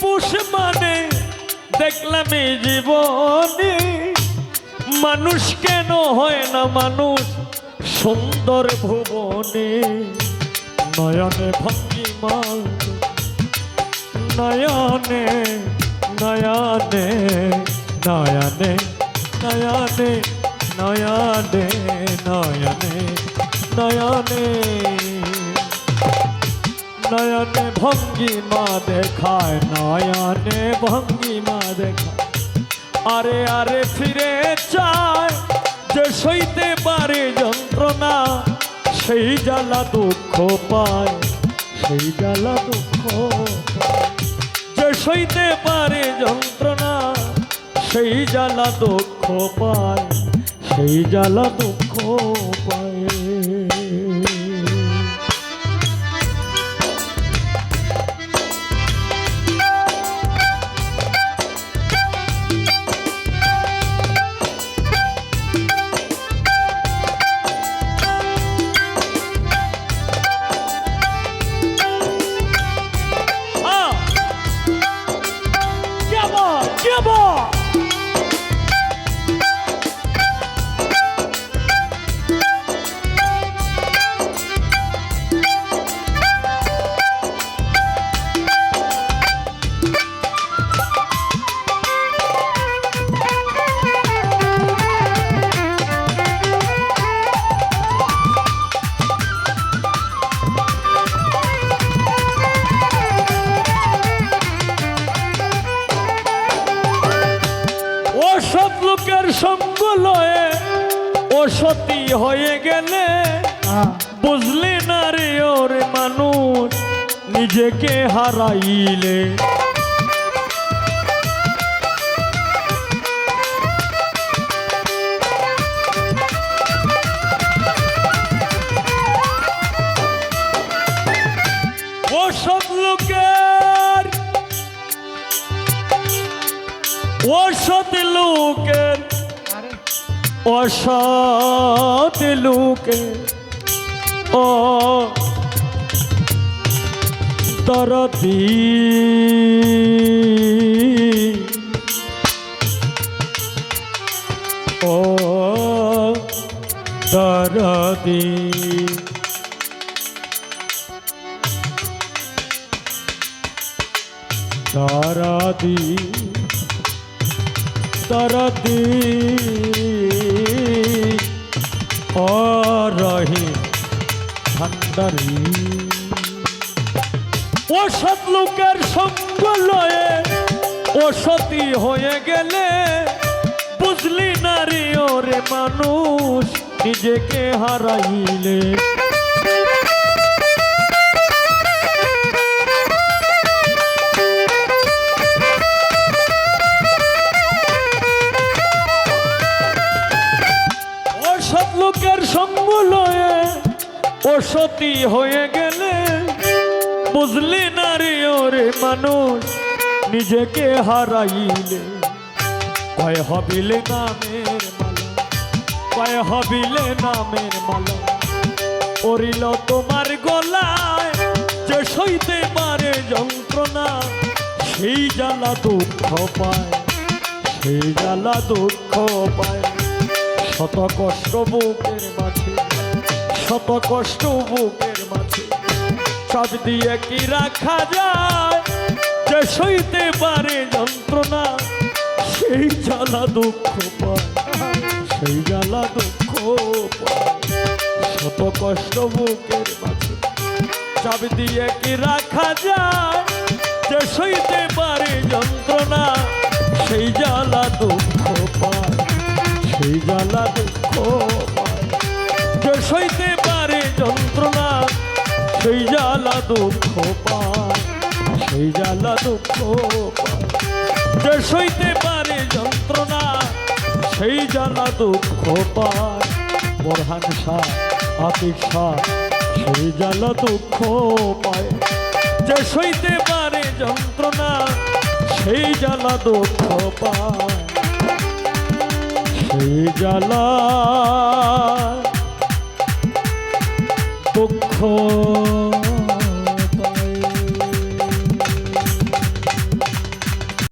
পুষ মানে দেখলাম এই জীবনে। মানুষ কেন হয় না মানুষ সুন্দর ভুবনে? নয়নে ভঙ্গি মাল, নয়নে নয়নে নয়নে নয়নে নয়নে নয়নে নয়নে। নয়নে ভঙ্গি মা দেখায়, নয়নে ভঙ্গি মা দেখায় আরে আরে ফিরে চায়, যে সইতে পারে যন্ত্রণা, সেই জ্বালা দুঃখ পায়, সেই জ্বালা দুঃখ। যে সইতে পারে যন্ত্রণা, সেই জ্বালা দুঃখ পায়, সেই জ্বালা দুঃখ পায় Caramba! সতী হয়ে গেলে বুঝলি না রে ওরে মানুষ নিজেকে হারাইলে। ও সব লোকের অসৎ লোকের অসৎ লোকের ও দরদি। ও দরদি। দরদি দরদি। রহি ভান্ডারী। ও সৎ লোকের সঙ্গ লয়ে ও সতী হয়ে গেলে বুঝলি নারী, ওরে মানুষ, নিজেকে হারাইলে। অসতী হয়ে গেলে বুঝলি নারী ওরে মানুষ, নিজেকে হারাইলে। কয় হবিলে নামের মালা, কয় হবিলে নামের মালা। পড়িল তোমার গলায়, যে সইতে পারে যন্ত্রণা, সেই জ্বালা দুঃখ পায়, সেই জ্বালা দুঃখ পায়। শত কষ্ট বুকের মাঝে শত কষ্ট বুকের মাঝে। সব দিয়ে কি রাখা যায়? যে সইতে পারে যন্ত্রণা, সেই জ্বালা দুঃখ সেই জ্বালা দুঃখ পায়। কষ্ট বুকের মাঝে। চাপ দিয়ে কি রাখা যায়? যে সইতে পারে যন্ত্রণা, সেই জ্বালা দুঃখ পায়। সেই জ্বালা দুঃখ যে সইতে পারে যন্ত্রণা, সেই জ্বালা দুঃখ পায়, সেই জ্বালা দুঃখ যে সইতে পারে যন্ত্রণা, সেই জ্বালা দুঃখ পায়। বোরহান শাহ, আতিক শাহ, সেই জ্বালা দুঃখ পায়। যে সইতে পারে যন্ত্রণা, সেই জ্বালা দুঃখ পায়। সেই জ্বালা Oh.